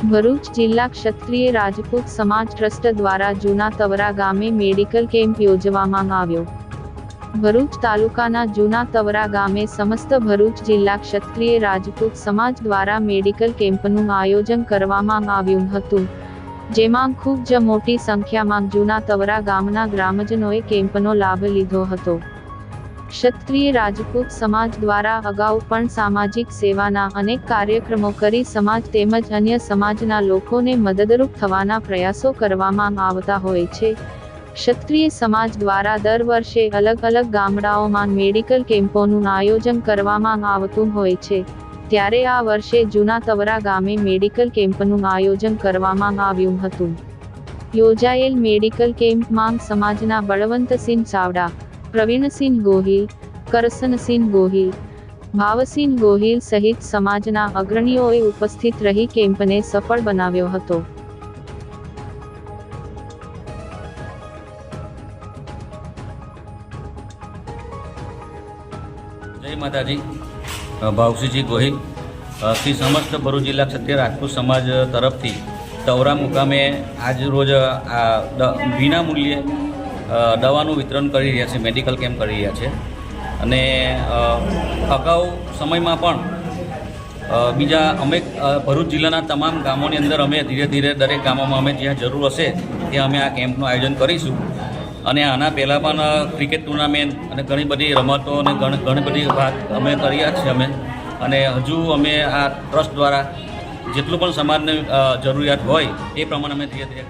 ભરૂચ જિલ્લા ક્ષત્રિય રાજપૂત સમાજ ટ્રસ્ટ દ્વારા જૂના તવરા ગામે મેડિકલ કેમ્પ યોજવામાં આવ્યો. ભરૂચ તાલુકાના જૂના તવરા ગામે સમસ્ત ભરૂચ જિલ્લા ક્ષત્રિય રાજપૂત સમાજ દ્વારા મેડિકલ કેમ્પનું આયોજન કરવામાં આવ્યું હતું. જેમાં ખૂબ જ મોટી સંખ્યામાં જૂના તવરા ગામના ગ્રામજનોએ કેમ્પનો લાભ લીધો હતો. ક્ષત્રિય રાજપૂત સમાજ દ્વારા અગાઉ પણ સામાજિક સેવાના અનેક કાર્યક્રમો કરી સમાજ તેમજ અન્ય સમાજના લોકોને મદદરૂપ થવાના પ્રયાસો કરવામાં આવતા હોય છે. ક્ષત્રિય સમાજ દ્વારા દર વર્ષે અલગ અલગ ગામડાઓમાં મેડિકલ કેમ્પોનું આયોજન કરવામાં આવતું હોય છે. ત્યારે આ વર્ષે જૂના તવરા ગામે મેડિકલ કેમ્પનું આયોજન કરવામાં આવ્યું હતું. યોજાયેલ મેડિકલ કેમ્પમાં સમાજના બળવંતસિંહ ચાવડા પ્રવીણસિંહ ગોહિલ, કરસનસિંહ ગોહિલ, ભાવસિંહ ગોહિલ સહિત સમાજના અગ્રણીઓએ ઉપસ્થિત રહી કેમ્પને સફળ બનાવ્યો હતો. ભાવસિંહજી ગોહિલ. શ્રી સમસ્ત ભરૂચ જિલ્લા ક્ષત્રિય રાજપૂત સમાજ તરફથી તવરા મુકામે આજ રોજ આ વિના મૂલ્યે દવાનું વિતરણ કરી રહ્યા છે મેડિકલ કેમ્પ કરી રહ્યા છે. અને અગાઉ સમયમાં પણ બીજા અમે ભરૂચ જિલ્લાના તમામ ગામોની અંદર અમે ધીરે ધીરે દરેક ગામોમાં અમે જ્યાં જરૂર હશે, ત્યાં અમે આ કેમ્પનું આયોજન કરીશું. અને આના પહેલાં પણ ક્રિકેટ ટુર્નામેન્ટ અને ઘણી બધી રમતો અને ઘણી બધી વાત અમે કર્યા છે અમે. અને હજુ અમે આ ટ્રસ્ટ દ્વારા જેટલું પણ સમાજને જરૂરિયાત હોય, એ પ્રમાણે અમે ધીરે ધીરે